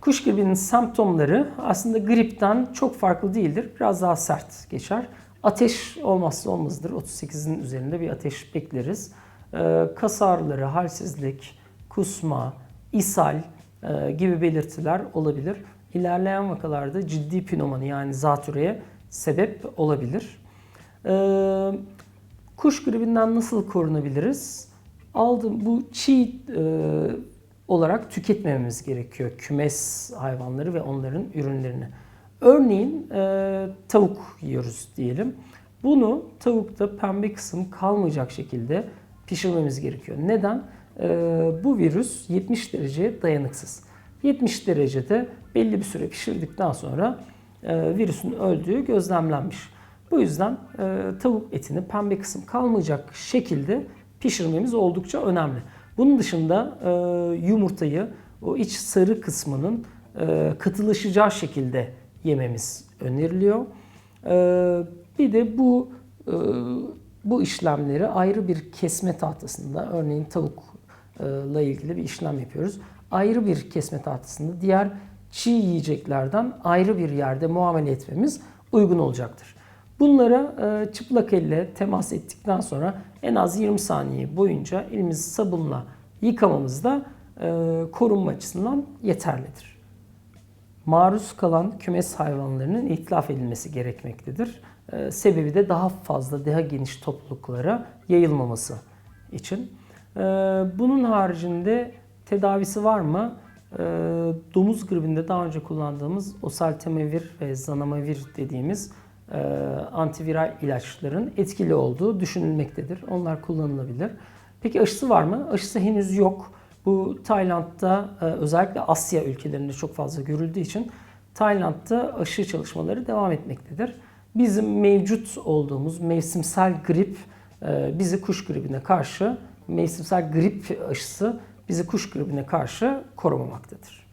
Kuş gribinin semptomları aslında gripten çok farklı değildir. Biraz daha sert geçer. Ateş olmazsa olmazdır. 38'in üzerinde bir ateş bekleriz. Ee, kas ağrıları, halsizlik, kusma, ishal e, gibi belirtiler olabilir. İlerleyen vakalarda ciddi pnömoni yani zatürreye sebep olabilir. Ee, kuş gribinden nasıl korunabiliriz? Aldım bu çiğ e, olarak tüketmememiz gerekiyor kümes hayvanları ve onların ürünlerini. Örneğin e, tavuk yiyoruz diyelim. Bunu tavukta pembe kısım kalmayacak şekilde pişirmemiz gerekiyor. Neden? E, bu virüs 70 dereceye dayanıksız. 70 derecede belli bir süre pişirdikten sonra e, virüsün öldüğü gözlemlenmiş. Bu yüzden e, tavuk etini pembe kısım kalmayacak şekilde pişirmemiz oldukça önemli. Bunun dışında e, yumurtayı o iç sarı kısmının e, katılaşacağı şekilde yememiz öneriliyor. E, bir de bu e, bu işlemleri ayrı bir kesme tahtasında, örneğin tavukla ilgili bir işlem yapıyoruz. Ayrı bir kesme tahtasında diğer çiğ yiyeceklerden ayrı bir yerde muamele etmemiz uygun olacaktır. Bunlara e, çıplak elle temas ettikten sonra en az 20 saniye boyunca elimizi sabunla yıkamamız da e, korunma açısından yeterlidir. Maruz kalan kümes hayvanlarının itlaf edilmesi gerekmektedir. E, sebebi de daha fazla, daha geniş topluluklara yayılmaması için. Bunun haricinde tedavisi var mı? Domuz gribinde daha önce kullandığımız oseltamivir ve zanamivir dediğimiz e, antiviral ilaçların etkili olduğu düşünülmektedir. Onlar kullanılabilir. Peki aşısı var mı? Aşısı henüz yok. Bu Tayland'da e, özellikle Asya ülkelerinde çok fazla görüldüğü için Tayland'da aşı çalışmaları devam etmektedir. Bizim mevcut olduğumuz mevsimsel grip e, bizi kuş gribine karşı, mevsimsel grip aşısı bizi kuş gribine karşı korumamaktadır.